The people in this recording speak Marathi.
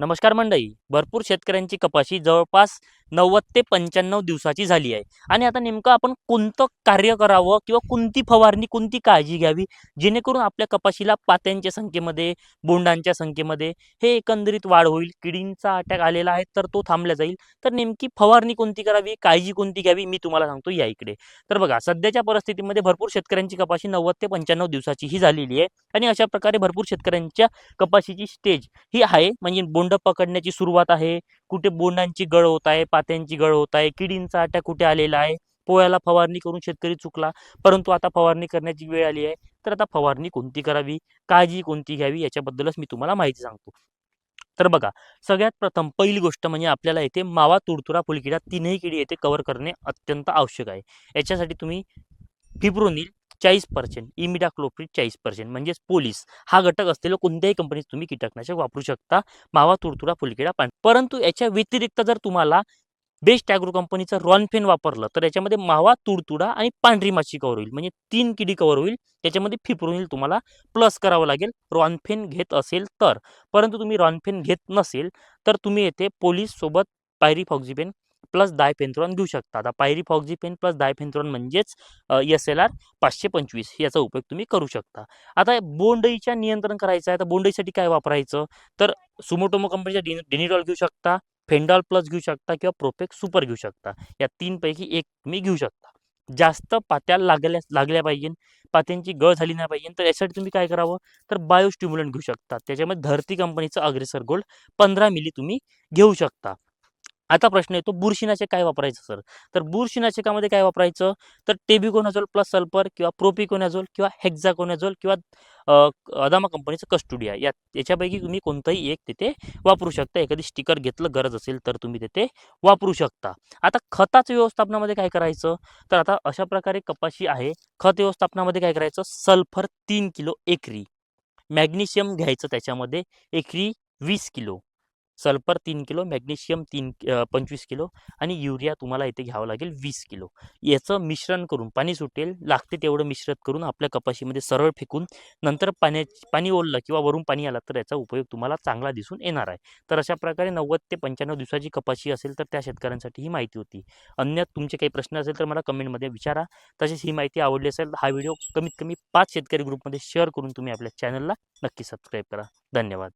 नमस्कार मंडळी. भरपूर शेतकऱ्यांची कपाशी जवळपास नव्वद ते पंच्याण्णव दिवसाची झाली आहे. आणि आता नेमकं आपण कोणतं कार्य करावं किंवा कोणती फवारणी कोणती काळजी घ्यावी जेणेकरून आपल्या कपाशीला पात्यांच्या संख्येमध्ये बोंडांच्या संख्येमध्ये हे एकंदरीत वाढ होईल. किडींचा अटॅक आलेला आहे तर तो थांबला जाईल. तर नेमकी फवारणी कोणती करावी काळजी कोणती घ्यावी मी तुम्हाला सांगतो या इकडे तर बघा सध्याच्या परिस्थितीमध्ये भरपूर शेतकऱ्यांची कपाशी नव्वद ते पंच्याण्णव दिवसाची ही झालेली आहे. आणि अशा प्रकारे भरपूर शेतकऱ्यांच्या कपाशीची स्टेज ही आहे. म्हणजे बोंड पकडण्याची सुरुवात आहे. कुठे बोंडांची गळ होत आहे पात्यांची गळ होत आहे. किडींचा अटॅक कुठे आलेला आहे? पोळ्याला फवारणी करून शेतकरी चुकला परंतु आता फवारणी करण्याची वेळ आली आहे. तर आता फवारणी कोणती करावी? काळजी कोणती घ्यावी? याच्याबद्दलच मी तुम्हाला माहिती सांगतो. तर बघा सगळ्यात प्रथम पहिली गोष्ट म्हणजे आपल्याला येथे मावा तुडतुरा फुलकिडा तीनही किडी येथे कव्हर करणे अत्यंत आवश्यक आहे. याच्यासाठी तुम्ही फिब्रोनिल चाळीस पर्सेंट इमिडाक्लोप्रिड चाळीस पर्सेंट म्हणजेच पोलीस हा घटक असलेलं कोणत्याही कंपनीत तुम्ही कीटकनाशक वापरू शकता. मावा तुडतुडा फुलकिडा पाणी परंतु याच्या व्यतिरिक्त जर तुम्हाला बेस्ट ॲग्रो कंपनीचं रॉनफेन वापरलं तर याच्यामध्ये मावा तुडतुडा आणि पांढरी माशी कव्हर होईल. म्हणजे तीन किडी कव्हर होईल. त्याच्यामध्ये फिप्रोनिल तुम्हाला. प्लस करावं लागेल रॉनफेन घेत असेल तर. परंतु तुम्ही रॉनफेन घेत नसेल तर तुम्ही येथे पोलीस सोबत पायरी फॉक्झिपेन प्लस डायफेन्थ्रॉन घेऊ शकता. आता पायरी फॉक्झिपेन प्लस डायफेन्थ्रॉन म्हणजेच एस एल आर पाचशे पंचवीस याचा उपयोग तुम्ही करू शकता. आता बोंडईच्या नियंत्रण करायचं आहे तर बोंडईसाठी काय वापरायचं? तर सुमोटोमो कंपनीचा डिनिडॉल घेऊ शकता. फेंडॉल प्लस घेऊ शकता किंवा प्रोपेक सुपर घेऊ शकता. या तीनपैकी एक तुम्ही घेऊ शकता. जास्त पात्या लागल्या लागल्या पाहिजे पात्यांची गळ झाली नाही पाहिजे तर यासाठी तुम्ही काय करावं? तर बायोस्टिम्युलंट घेऊ शकता. त्याच्यामध्ये धरती कंपनीचं अग्रेसर गोल्ड पंधरा मिली तुम्ही घेऊ शकता. आता प्रश्न येतो बुरशीनाशक काय वापरायचं सर? तर बुरशीनाशकामध्ये काय वापरायचं? तर टेबिकोनाझोल प्लस सल्फर किंवा प्रोपिकोनाझोल किंवा हेक्झाकोनाझोल किंवा अदामा कंपनीचं कस्टुडिया. या याच्यापैकी तुम्ही कोणतंही एक तिथे वापरू शकता. एखादी स्टिकर घेतलं गरज असेल तर तुम्ही तिथे वापरू शकता. आता खताचं व्यवस्थापनामध्ये काय करायचं? तर आता अशा प्रकारे कपाशी आहे. खत व्यवस्थापनामध्ये काय करायचं? सल्फर तीन किलो एकरी. मॅग्नेशियम घ्यायचं त्याच्यामध्ये एकरी वीस किलो. सल्फर तीन किलो मॅग्नेशियम तीन पंचवीस किलो आणि युरिया तुम्हाला इथे घ्यावं लागेल वीस किलो. याचं मिश्रण करून पाणी सुटेल लागते तेवढं मिश्रित करून आपल्या कपाशीमध्ये सरळ फेकून नंतर पाण्या पाणी ओढलं किंवा वरून पाणी आलं तर याचा उपयोग तुम्हाला चांगला दिसून येणार आहे. तर अशा प्रकारे नव्वद ते पंच्याण्णव दिवसाची कपाशी असेल तर त्या शेतकऱ्यांसाठी ही माहिती होती. अन्य तुमचे काही प्रश्न असेल तर मला कमेंटमध्ये विचारा. तसेच ही माहिती आवडली असेल हा व्हिडिओ कमीत कमी पाच शेतकरी ग्रुपमध्ये शेअर करून तुम्ही आपल्या चॅनलला नक्की सबस्क्राईब करा. धन्यवाद.